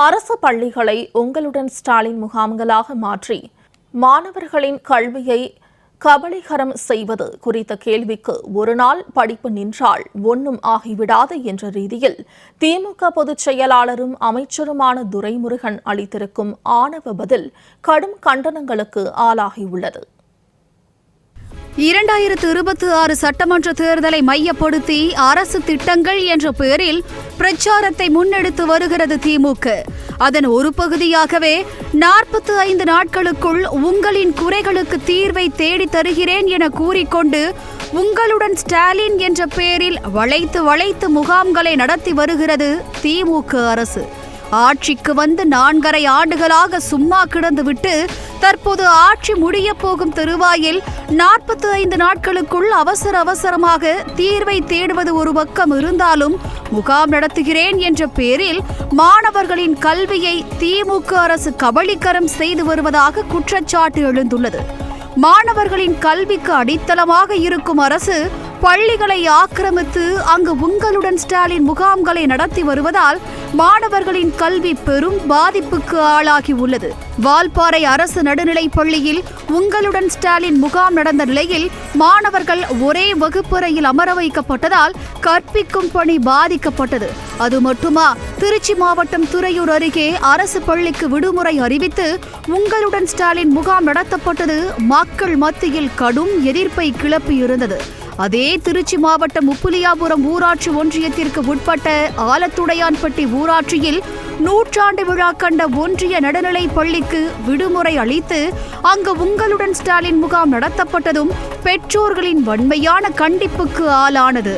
அரசு பள்ளிகளை உங்களுடன் ஸ்டாலின் முகாம்களாக மாற்றி மாணவர்களின் கல்வியை கபலீகரம் செய்வது குறித்த கேள்விக்கு ஒரு நாள் படிப்பு நின்றால் ஒன்றும் ஆகிவிடாது என்ற ரீதியில் திமுக பொதுச் செயலாளரும் அமைச்சருமான துரைமுருகன் அளித்திருக்கும் ஆணவ பதில் கடும் கண்டனங்களுக்கு ஆளாகியுள்ளது. இரண்டாயிரத்து இருபத்தி ஆறு சட்டமன்ற தேர்தலை மையப்படுத்தி அரசு திட்டங்கள் என்ற பெயரில் பிரச்சாரத்தை முன்னெடுத்து வருகிறது திமுக. அதன் ஒரு பகுதியாகவே நாற்பத்தி ஐந்து நாட்களுக்குள் உங்களின் குறைகளுக்கு தீர்வை தேடித் தருகிறேன் என கூறிக்கொண்டு உங்களுடன் ஸ்டாலின் என்ற பெயரில் வளைத்து வளைத்து முகாம்களை நடத்தி வருகிறது திமுக அரசு. ஆட்சிக்கு வந்து நான்கரை ஆண்டுகளாக சும்மா கிடந்துவிட்டு தற்போது ஆட்சி முடிய போகும் தருவாயில் நாற்பத்தி ஐந்து நாட்களுக்குள் அவசர அவசரமாக தீர்வை தேடுவது ஒரு பக்கம் இருந்தாலும் முகாம் நடத்துகிறேன் என்ற பேரில் மாணவர்களின் கல்வியை திமுக அரசு கபளீகரம் செய்து வருவதாக குற்றச்சாட்டு எழுந்துள்ளது. மாணவர்களின் கல்விக்கு அடித்தளமாக இருக்கும் அரசு பள்ளிகளை ஆக்கிரமித்து அங்கு உங்களுடன் ஸ்டாலின் முகாம்களை நடத்தி வருவதால் மாணவர்களின் கல்வி பெரும் பாதிப்புக்கு ஆளாகி உள்ளது. வால்பாறை அரசு நடுநிலைப் பள்ளியில் உங்களுடன் ஸ்டாலின் முகாம் நடந்த நிலையில் மாணவர்கள் ஒரே வகுப்பறையில் அமர வைக்கப்பட்டதால் கற்பிக்கும் பணி பாதிக்கப்பட்டது. அது மட்டுமா திருச்சி மாவட்டம் துறையூர் அருகே அரசு பள்ளிக்கு விடுமுறை அறிவித்து உங்களுடன் ஸ்டாலின் முகாம் நடத்தப்பட்டது மக்கள் மத்தியில் கடும் எதிர்ப்பை கிளப்பியிருந்தது. அதே திருச்சி மாவட்டம் உப்புலியாபுரம் ஊராட்சி ஒன்றியத்திற்கு உட்பட்ட ஆலத்துடையான்பட்டி ஊராட்சியில் நூற்றாண்டு விழா கண்ட ஒன்றிய நடுநிலை பள்ளிக்கு விடுமுறை அளித்து அங்கு உங்களுடன் ஸ்டாலின் முகாம் நடத்தப்பட்டதும் பெற்றோர்களின் வன்மையான கண்டிப்புக்கு ஆளானது.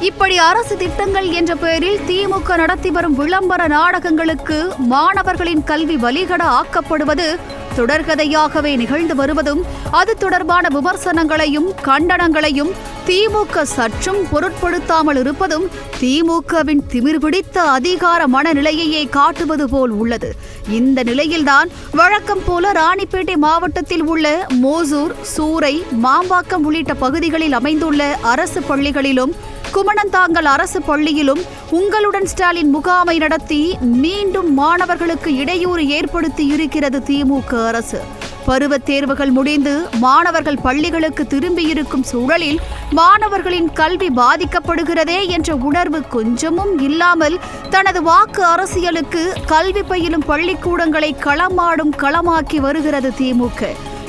இப்படி அரசு திட்டங்கள் என்ற பெயரில் திமுக நடத்தி வரும் விளம்பர நாடகங்களுக்கு மாணவர்களின் கல்வி வழிகட ஆக்கப்படுவது தொடர்கதையாகவே நிகழ்ந்து வருவதும் அது தொடர்பான விமர்சனங்களையும் கண்டனங்களையும் திமுக சற்றும் பொருட்படுத்தாமல் இருப்பதும் திமுகவின் திமிர் பிடித்த அதிகார மனநிலையையே காட்டுவது போல் உள்ளது. இந்த நிலையில்தான் வழக்கம் போல ராணிப்பேட்டை மாவட்டத்தில் உள்ள மோசூர் சூறை மாம்பாக்கம் உள்ளிட்ட பகுதிகளில் அமைந்துள்ள அரசு பள்ளிகளிலும் குமணந்தாங்கல் அரசு பள்ளியிலும் உங்களுடன் ஸ்டாலின் முகாமை நடத்தி மீண்டும் மாணவர்களுக்கு இடையூறு ஏற்படுத்தி இருக்கிறது திமுக அரசு. பருவத் தேர்வுகள் முடிந்து மாணவர்கள் பள்ளிகளுக்கு திரும்பியிருக்கும் சூழலில் மாணவர்களின் கல்வி பாதிக்கப்படுகிறதே என்ற உணர்வு கொஞ்சமும் இல்லாமல் தனது வாக்கு அரசியலுக்கு கல்வி பயிலும் பள்ளிக்கூடங்களை களமாடும் களமாக்கி வருகிறது திமுக.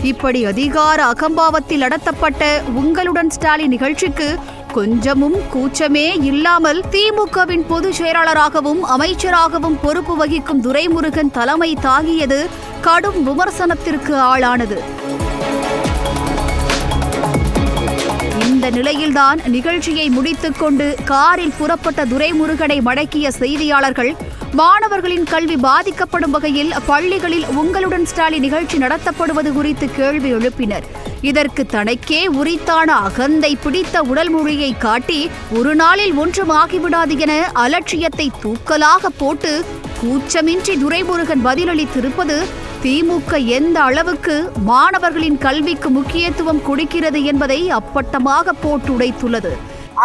இப்படி அதிகார அகம்பாவத்தில் நடத்தப்பட்ட உங்களுடன் ஸ்டாலின் நிகழ்ச்சிக்கு கொஞ்சமும் கூச்சமே இல்லாமல் திமுகவின் பொதுச் செயலாளராகவும் அமைச்சராகவும் பொறுப்பு வகிக்கும் துரைமுருகன் தலைமை தாங்கியது கடும் விமர்சனத்திற்கு ஆளானது. இந்த நிலையில்தான் நிகழ்ச்சியை முடித்துக்கொண்டு காரில் புறப்பட்ட துரைமுருகனை மடக்கிய செய்தியாளர்கள் மாணவர்களின் கல்வி பாதிக்கப்படும் வகையில் பள்ளிகளில் உங்களுடன் ஸ்டாலின் நிகழ்ச்சி நடத்தப்படுவது குறித்து கேள்வி எழுப்பினர். இதற்கு தனக்கே உரித்தான அகந்தை பிடித்த உடல் மொழியை காட்டி ஒரு நாளில் ஒன்றும் ஆகிவிடாது என அலட்சியத்தை தூக்கலாக போட்டு கூச்சமின்றி துரைமுருகன் பதிலளித்திருப்பது திமுக எந்த அளவுக்கு மாணவர்களின் கல்விக்கு முக்கியத்துவம் கொடுக்கிறது என்பதை அப்பட்டமாக போட்டுடைத்துள்ளது.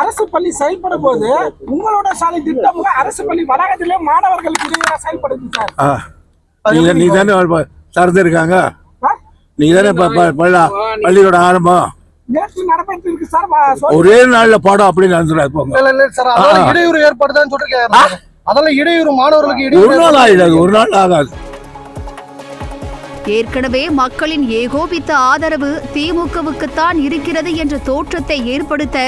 அரசு பள்ளி செயல்படும் போது உங்களோட சாலை திட்டம் அரசு பள்ளி வளாகத்திலே மாணவர்களுக்கு இடையே செயல்படுது சார். நீ தானே திறந்துருக்காங்க ஆ? நீங்க தானே பள்ளியோட ஆரம்பம். ஒரே நாள்ல பாடம் அப்படின்னு நடந்துடாது போங்க இல்ல இல்ல சார் அதெல்லாம் ஆ. இடையூறு ஏற்படுதான்னு சொல்லிருக்காரு அதெல்லாம் இடையூறு மாணவர்களுக்கு ஒரு நாள் ஆயிடாது ஒரு நாள் ஆகாது. ஏற்கனவே மக்களின் ஏகோபித்த ஆதரவு திமுகவுக்குத்தான் இருக்கிறது என்ற தோற்றத்தை ஏற்படுத்த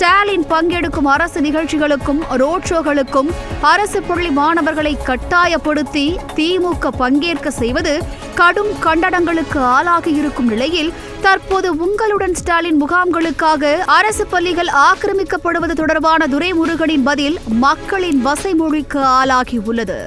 ஸ்டாலின் பங்கெடுக்கும் அரசு நிகழ்ச்சிகளுக்கும் ரோட் ஷோகளுக்கும் அரசு பள்ளி மாணவர்களை கட்டாயப்படுத்தி திமுக பங்கேற்க செய்வது கடும் கண்டனங்களுக்கு ஆளாகி இருக்கும் நிலையில் தற்போது உங்களுடன் ஸ்டாலின் முகாம்களுக்காக அரசு பள்ளிகள் ஆக்கிரமிக்கப்படுவது தொடர்பான துரைமுருகனின் பதில் மக்களின் வசைமொழிக்கு ஆளாகி உள்ளது.